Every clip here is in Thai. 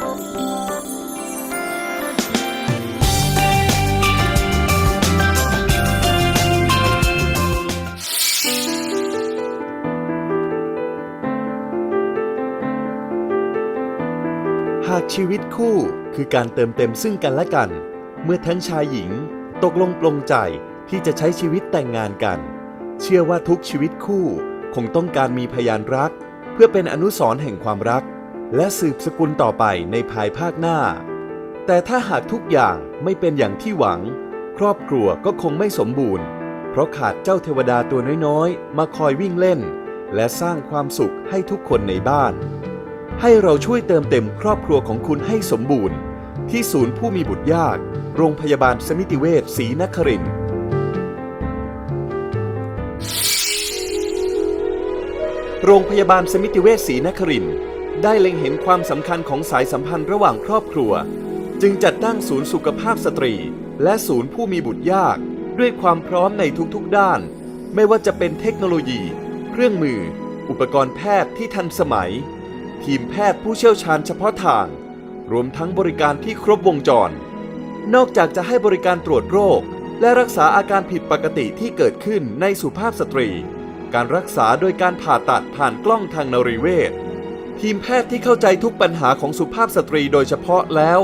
หากชีวิตคู่คือการเติมเต็มซึ่งกันและกัน เมื่อทั้งชายหญิง ตกลงปลงใจที่จะใช้ชีวิตแต่งงานกัน เชื่อว่าทุกชีวิตคู่คงต้องการมีพยานรัก เพื่อเป็นอนุสรณ์แห่งความรัก และสืบสกุลต่อไปในภายภาคหน้า แต่ถ้าหากทุกอย่างไม่เป็นอย่างที่หวัง ครอบครัวก็คงไม่สมบูรณ์ เพราะขาดเจ้าเทวดาตัวน้อยๆ มาคอยวิ่งเล่น และสร้างความสุขให้ทุกคนในบ้าน ให้เราช่วยเติมเต็มครอบครัวของคุณให้สมบูรณ์ ที่ศูนย์ผู้มีบุตรยาก โรงพยาบาลสมิติเวชศรีนครินทร์โรงพยาบาลสมิติเวชศรีนครินทร์ ได้เล็งเห็นความสำคัญของสายสัมพันธ์ระหว่างครอบครัว จึงจัดตั้งศูนย์สุขภาพสตรี และศูนย์ผู้มีบุตรยาก ด้วยความพร้อมในทุกๆด้าน ไม่ว่าจะเป็นเทคโนโลยี เครื่องมือ อุปกรณ์แพทย์ที่ทันสมัย ทีมแพทย์ผู้เชี่ยวชาญเฉพาะทาง รวมทั้งบริการที่ครบวงจร นอกจากจะให้บริการตรวจโรค และรักษาอาการผิดปกติที่เกิดขึ้นในสุภาพสตรี การรักษาโดยการผ่าตัดผ่านกล้องทางนรีเวช ทีมแพทย์ที่เข้าใจทุกปัญหาของสุภาพสตรีโดยเฉพาะแล้ว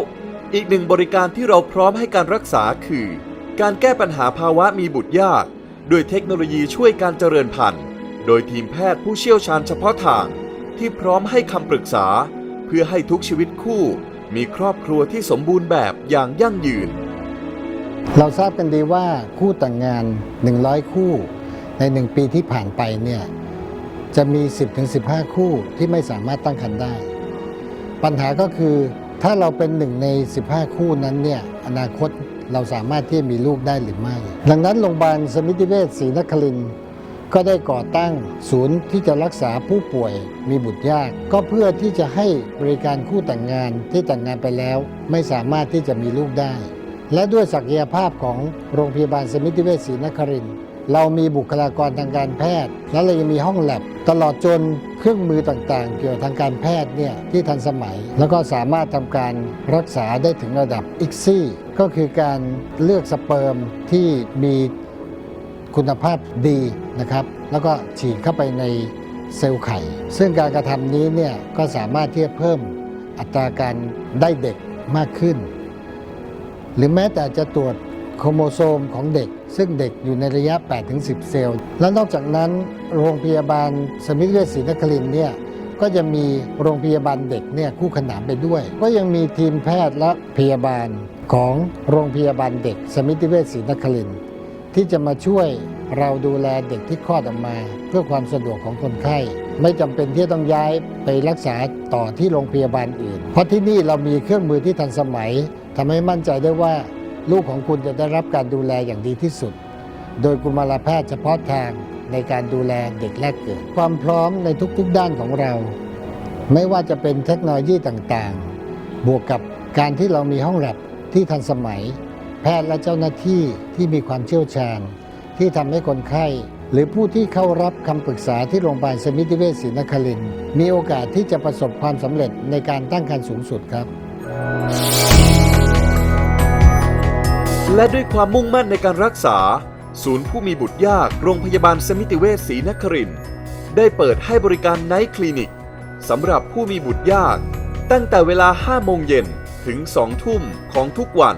อีกหนึ่งบริการที่เราพร้อมให้การรักษาคือ การแก้ปัญหาภาวะมีบุตรยากด้วยเทคโนโลยีช่วยการเจริญพันธุ์ โดยทีมแพทย์ผู้เชี่ยวชาญเฉพาะทาง ที่พร้อมให้คำปรึกษา เพื่อให้ทุกชีวิตคู่ มีครอบครัวที่สมบูรณ์แบบอย่างยั่งยืน เราทราบกันดีว่าคู่แต่างงาน 100 คู่ใน 1 ปีที่ผ่านไปเนี่ย จะมี 10-15 คู่ที่ไม่สามารถตั้งครรภ์ได้ ปัญหาก็คือถ้าเราเป็นหนึ่งใน 15 คู่นั้นเนี่ยอนาคตเราสามารถที่จะมีลูกได้หรือไม่ ดังนั้นโรงพยาบาลสมิติเวชศรีนครินก็ได้ก่อตั้งศูนย์ที่จะรักษาผู้ป่วยมีบุตรยาก ก็เพื่อที่จะให้บริการคู่แต่งงานที่แต่งงานไปแล้ว ไม่สามารถที่จะมีลูกได้ และด้วยศักยภาพของโรงพยาบาลสมิติเวชศรีนครินทร์ เรามีบุคลากรทางการแพทย์ และเรายังมีห้องแลบตลอดจนเครื่องมือต่างๆ เกี่ยวกับทางการแพทย์เนี่ยที่ทันสมัย แล้วก็สามารถทำการรักษาได้ถึงระดับอิกซี่ก็คือการเลือกสเปิร์มที่มีคุณภาพดีนะครับ แล้วก็ฉีดเข้าไปในเซลล์ไข่ ซึ่งการกระทำนี้เนี่ยก็สามารถที่จะเพิ่มอัตราการได้เด็กมากขึ้น หรือแม้แต่จะตรวจ โครโมโซมของเด็ก ซึ่งเด็กอยู่ในระยะ 8-10 เซลล์ และนอกจากนั้น โรงพยาบาลสมิติเวชศรีนครินเนี่ยก็จะมีโรงพยาบาลเด็กเนี่ยคู่ขนานไปด้วย ก็ยังมีทีมแพทย์และพยาบาลของโรงพยาบาลเด็ก สมิติเวชศรีนครินที่จะมาช่วยเราดูแลเด็กที่คลอดออกมา เพื่อความสะดวกของคนไข้ ไม่จำเป็นที่ต้องย้ายไปรักษาต่อที่โรงพยาบาลอื่น เพราะที่นี่เรามีเครื่องมือที่ทันสมัยทำให้มั่นใจได้ว่า ลูกของคุณจะได้รับการดูแลอย่างดีที่สุด โดยกุมารแพทย์เฉพาะทางในการดูแลเด็กแรกเกิด ความพร้อมในทุกๆด้านของเรา ไม่ว่าจะเป็นเทคโนโลยีต่างๆ บวกกับการที่เรามีห้องแลบที่ทันสมัย แพทย์และเจ้าหน้าที่ที่มีความเชี่ยวชาญ ที่ทำให้คนไข้ หรือผู้ที่เข้ารับคำปรึกษาที่โรงพยาบาลสมิติเวชศรีนครินมีโอกาสที่จะประสบความสำเร็จในการตั้งครรภ์สูงสุดครับ และด้วยความมุ่งมั่นในการรักษา ศูนย์ผู้มีบุตรยากโรงพยาบาลสมิติเวชศรีนครินได้เปิดให้บริการไนท์คลินิกสำหรับผู้มีบุตรยาก ตั้งแต่เวลา 5 โมงเย็นถึง 2 ทุ่มของทุกวัน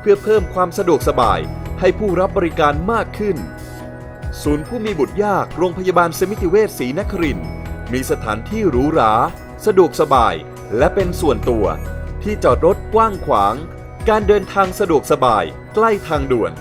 เพื่อเพิ่มความสะดวกสบายให้ผู้รับบริการมากขึ้น ศูนย์ผู้มีบุตรยากโรงพยาบาลสมิติเวชศรีนครินมีสถานที่หรูหรา สะดวกสบาย และเป็นส่วนตัว ที่จอดรถกว้างขวาง การเดินทางสะดวกสบาย ใกล้ทางด่วน